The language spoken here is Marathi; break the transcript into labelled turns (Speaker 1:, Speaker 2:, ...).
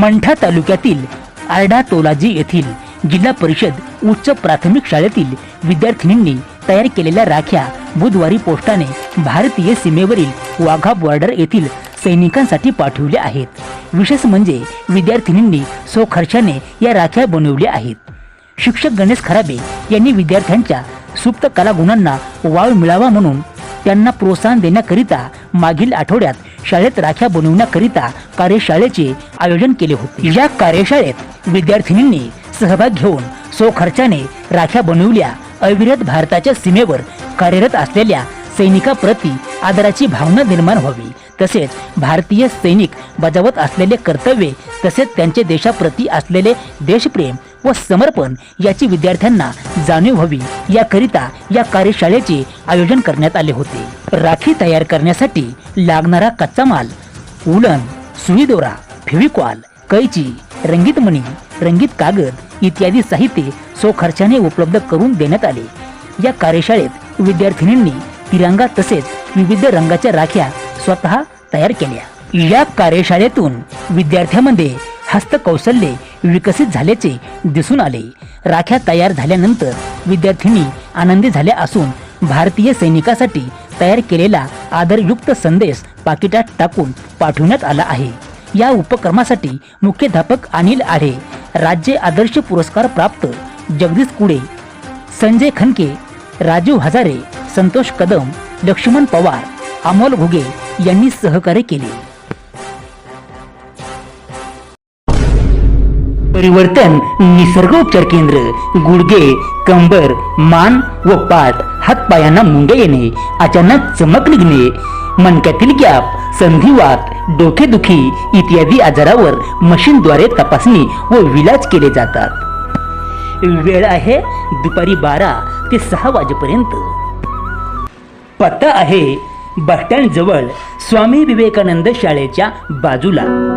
Speaker 1: मंठा तालुक्यातील आरडा तोलाजी येथील जिल्हा परिषद उच्च प्राथमिक शाळेतील विद्यार्थिनींनी तयार केलेल्या राख्या बुधवारी पोस्टाने भारतीय सीमेवरील वाघा बॉर्डर येथील सैनिकांसाठी पाठवल्या आहेत. विशेष म्हणजे विद्यार्थिनींनी स्वखर्चाने या राख्या बनवल्या आहेत. शिक्षक गणेश खराबे यांनी विद्यार्थ्यांच्या सुप्त कलागुणांना वाव मिळावा म्हणून त्यांना प्रोत्साहन देण्याकरिता मागील आठवड्यात शाळेत राख्या बनवण्याकरिता कार्यशाळेचे आयोजन केले होते. या कार्यशाळेत विद्यार्थिनींनी सहभाग घेऊन स्वखर्चाने राख्या बनवल्या. अविरत भारताच्या सीमेवर कार्यरत असलेल्या सैनिकाप्रती आदराची भावना निर्माण व्हावी. तसेच भारतीय सैनिक बजावत असलेले कर्तव्य तसेच त्यांचे देशाप्रती असलेले देशप्रेम व समर्पण याची विद्यार्थ्यांना जाणीव व्हावी. याकरिता या कार्यशाळेचे आयोजन करण्यात आले होते. राखी तयार करण्यासाठी लागणारा कच्चा माल उलन सुईदोरा फेविकॉल कैची रंगीत मणी रंगीत कागद इत्यादी साहित्य स्वखर्चाने उपलब्ध करून देण्यात आले. या कार्यशाळेत विद्यार्थिनींनी तिरंगा तसेच विविध रंगाच्या राख्या स्वतः तयार केल्या. या कार्यशाळेतून विद्यार्थ्यांमध्ये हस्तकौशल्य विकसित झाल्याचे दिसून आले. राख्या तयार झाल्यानंतर विद्यार्थिनी आनंदी झाल्या असून भारतीय सैनिकासाठी तयार केलेला आदरयुक्त संदेश पाकिटात टाकून पाठवण्यात आला आहे. या उपक्रमासाठी मुख्याध्यापक अनिल आढे राज्य आदर्श पुरस्कार प्राप्त जगदीश कुडे संजय खनके राजीव हजारे संतोष कदम लक्ष्मण पवार अमोल घुगे यांनी सहकार्य केले. परिवर्तन निसर्ग उपचार केंद्र गुडघे कंबर मान व पाठ हातपायांना मुंगे येणे अचानक चमक निघणे मणक्यातील गॅप संधिवात डोकेदुखी इत्यादी आजारावर मशीनद्वारे तपासणी व विलाज केले जातात. वेळ आहे दुपारी बारा ते सहा वाजेपर्यंत. पत्ता आहे बस स्टँड जवळ स्वामी विवेकानंद शाळेच्या बाजूला.